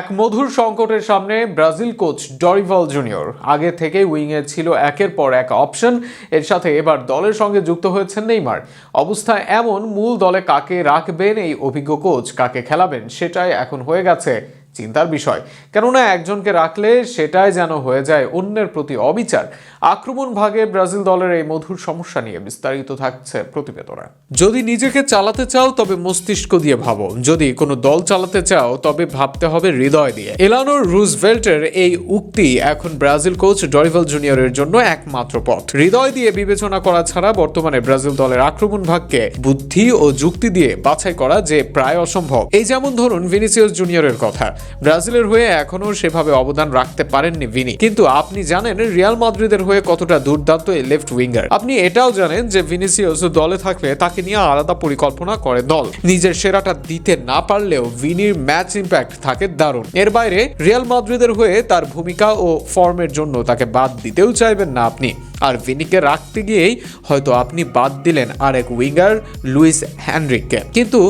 এক মধুর সংকটের সামনে ব্রাজিল কোচ ডরিভাল জুনিয়র। আগে থেকেই উইংয়ে ছিল একের পর এক অপশন। এর সাথে এবার দলের সঙ্গে যুক্ত হয়েছেন নেইমার। অবস্থা এমন, মূল দলে কাকে রাখবেন, এই অভিজ্ঞ কোচ কাকে খেলাবেন, সেটাই এখন হয়ে গেছে চিন্তার বিষয়। কেননা একজনকে রাখলে সেটাই যেন হয়ে যায় অন্যের প্রতি অবিচার। আক্রমণ ভাগে ব্রাজিল দলের এই মধুর সমস্যা নিয়ে বিস্তারিত থাকছে প্রতিবেদনে। যদি নিজেকে চালাতে চাও, তবে মস্তিষ্ক দিয়ে ভাবো। যদি কোনো দল চালাতে চাও, তবে ভাবতে হবে হৃদয় দিয়ে। এলানোর রুজভেল্টের এই উক্তি এখন ব্রাজিল কোচ ডরিভাল জুনিয়রের জন্য একমাত্র পথ। হৃদয় দিয়ে বিবেচনা করা ছাড়া বর্তমানে ব্রাজিল দলের আক্রমণ ভাগকে বুদ্ধি ও যুক্তি দিয়ে বাছাই করা যে প্রায় অসম্ভব। এই যেমন ধরুন ভিনিসিয়াস জুনিয়রের কথা। ব্রাজিলের হয়ে এখনও সেভাবে অবদান রাখতে পারেননি ভিনি। কিন্তু আপনি জানেন রিয়াল মাদ্রিদের হয়ে কতটা দুর্দান্ত এই লেফট উইঙ্গার। আপনি এটাও জানেন যে ভিনিসিয়াস দলে থাকলে তাকে নিয়ে আলাদা পরিকল্পনা করে দল। নিজের সেরাটা দিতে না পারলেও ভিনির ম্যাচ ইম্প্যাক্ট থাকে দারুণ। এর বাইরে রিয়াল মাদ্রিদের হয়ে তার ভূমিকা ও ফর্মের জন্য তাকে বাদ দিতেও চাইবেন না আপনি। আর ভিনিকে রাখতে গিয়েই হয়তো আপনি বাদ দিলেন আর এক উইঙ্গার লুইস হ্যানরিককে। কিন্তু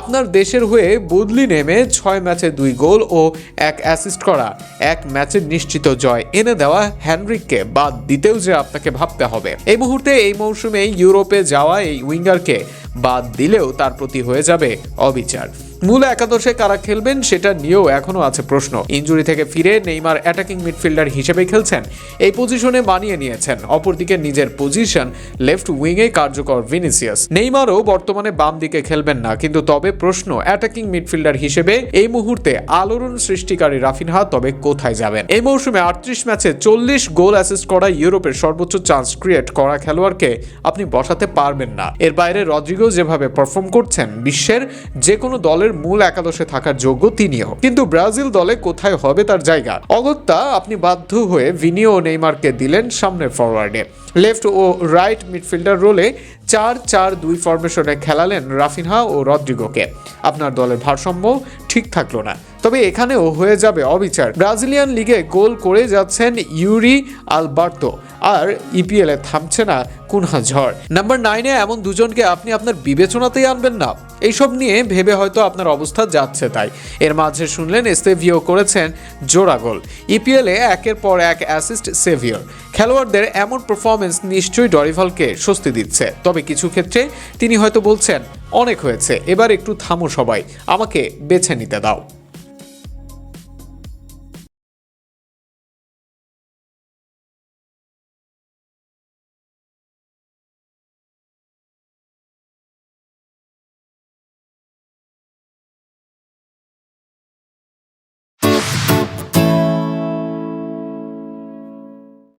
আপনার দেশের হয়ে বদলি নেমে ছয় ম্যাচে দুই গোল ও এক অ্যাসিস্ট করা এক ম্যাচে নিশ্চিত জয় এনে দেওয়া হ্যানরিককে বাদ দিতেও যে আপনাকে ভাবতে হবে। এই মুহূর্তে, এই মৌসুমে ইউরোপে যাওয়া এই উইঙ্গারকে বাদ দিলেও তার প্রতি হয়ে যাবে অবিচার। মূল একাদশে কারা খেলবেন সেটা নিয়েও এখনও আছে প্রশ্ন। ইঞ্জুরি থেকে ফিরে নেইমার অ্যাটাকিং মিডফিল্ডার হিসেবে খেলছেন। এই পজিশনে মানিয়ে নিয়েছেন। অপরদিকে নিজের পজিশন লেফট উইংয়ে কার্যকর ভিনিসিয়াস। নেইমারও বর্তমানে বাম দিকে খেলবেন না, কিন্তু তবে প্রশ্ন অ্যাটাকিং মিডফিল্ডার হিসেবে এই মুহূর্তে আলোড়ন সৃষ্টিকারী রাফিনহা তবে কোথায় যাবেন? এই মৌসুমে আটত্রিশ ম্যাচে চল্লিশ গোল অ্যাসিস্ট করা ইউরোপের সর্বোচ্চ চান্স ক্রিয়েট করা খেলোয়াড়কে আপনি বসাতে পারবেন না। এর বাইরে রদ্রিগো যেভাবে পারফর্ম করছেন, বিশ্বের যে কোনো দলের মূল একাদশে থাকার যোগ্য তিনিও। কিন্তু ব্রাজিল দলে কোথায় হবে তার জায়গা? অগত্যা আপনি বাধ্য হয়ে ভিনিও নেইমারকে দিলেন সামনের ফরওয়ার্ডে লেফট ও রাইট মিডফিল্ডার রোলে চার চার দুই ফরমেশনে খেলালেন রাফিনহা ও রদ্রিগোকে। আপনার দলের ভারসাম্য ঠিক থাকল না। তবে এখানেও হয়ে যাবে অবিচার। ব্রাজিলিয়ান লিগে গোল করে যাচ্ছেন ইউরি আলবার্তো, আর ইপিএল এ থামছে না কুনহা ঝড়। নাম্বার নাইনে এমন দুজনকে আপনি আপনার বিবেচনাতেই আনবেন না। এইসব নিয়ে ভেবে হয়তো আপনার অবস্থা যাচ্ছে তাই। এর মাঝে শুনলেন এস্তেভিও করেছেন জোড়া গোল। ইপিএল এ একের পর এক অ্যাসিস্ট সেভিয়র। খেলোয়াড়দের এমন পারফরমেন্স নিশ্চয়ই ডরিভালকে স্বস্তি দিচ্ছে। তবে কিছু ক্ষেত্রে তিনি হয়তো বলছেন, অনেক হয়েছে, এবার একটু থামো সবাই, আমাকে বেছে নিতে দাও।